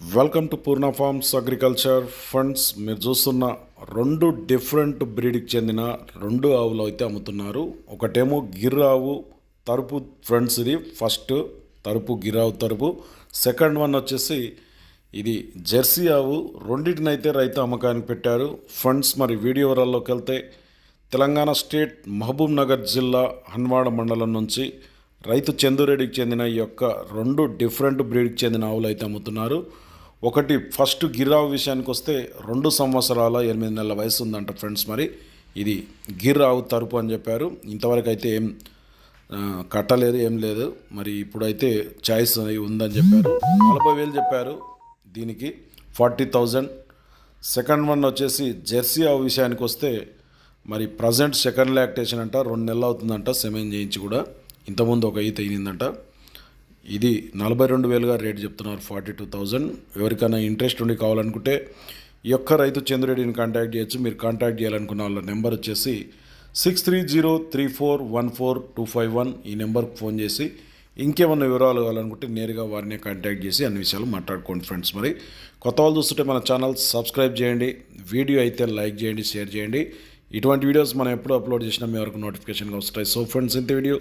Welcome to Purna farms agriculture funds మీరు చూస్తున్న రెండు డిఫరెంట్ బ్రీడ్కి చెందిన రెండు ఆవులు అయితే అమ్ముతున్నారు. ఒకటేమో గిర్రావు తరుపు ఫ్రెండ్స్ ఇది. ఫస్ట్ తరుపు గిరావు తరుపు. సెకండ్ వన్ వచ్చేసి ఇది జెర్సీ ఆవు. రెండింటినైతే రైతు అమ్మకానికి పెట్టారు. ఫండ్స్ మరి వీడియో వివరాల్లోకి వెళ్తే తెలంగాణ స్టేట్ మహబూబ్ నగర్ జిల్లా హన్వాడ మండలం నుంచి రైతు చందురెడ్డికి చెందిన ఈ యొక్క రెండు డిఫరెంట్ బ్రీడ్కి చెందిన ఆవులు అయితే అమ్ముతున్నారు. ఒకటి ఫస్ట్ గిర్రావు విషయానికి వస్తే రెండు సంవత్సరాల ఎనిమిది నెలల వయసు ఉందంట ఫ్రెండ్స్ మరి. ఇది గిర్రావు తరపు అని చెప్పారు. ఇంతవరకు అయితే ఏం కట్టలేదు ఏం లేదు. మరి ఇప్పుడైతే చాయిస్ ఉందని చెప్పారు. నలభై వేలు చెప్పారు దీనికి. Forty thousand. సెకండ్ వన్ వచ్చేసి జెర్సీ ఆవు విషయానికి వస్తే మరి ప్రజెంట్ సెకండ్ లాక్టేషన్ అంట. రెండు నెలలు అవుతుందంట సెమెన్ చేయించి కూడా. ఇంతకుముందు ఒక ఈత అయిందంట ఇది నలభై రెండు వేలుగా రేట్ చెప్తున్నారు ఫార్టీ టూ థౌజండ్. ఎవరికైనా ఇంట్రెస్ట్ ఉండి కావాలనుకుంటే ఈ యొక్క రైతు చంద్రరెడ్డిని కాంటాక్ట్ చేయొచ్చు. మీరు కాంటాక్ట్ చేయాలనుకున్న వాళ్ళ నెంబర్ వచ్చేసి six three zero three four one four two five one. ఈ నెంబర్కి ఫోన్ చేసి ఇంకేమన్నా వివరాలు కావాలనుకుంటే నేరుగా వారిని కాంటాక్ట్ చేసి అన్ని విషయాలు మాట్లాడుకోండి ఫ్రెండ్స్. మరి కొత్త వాళ్ళు చూస్తుంటే మన ఛానల్ సబ్స్క్రైబ్ చేయండి వీడియో అయితే లైక్ చేయండి షేర్ చేయండి. ఇటువంటి వీడియోస్ మనం ఎప్పుడు అప్లోడ్ చేసినా మీ వరకు నోటిఫికేషన్గా వస్తాయి. సో ఫ్రెండ్స్ ఇంత వీడియో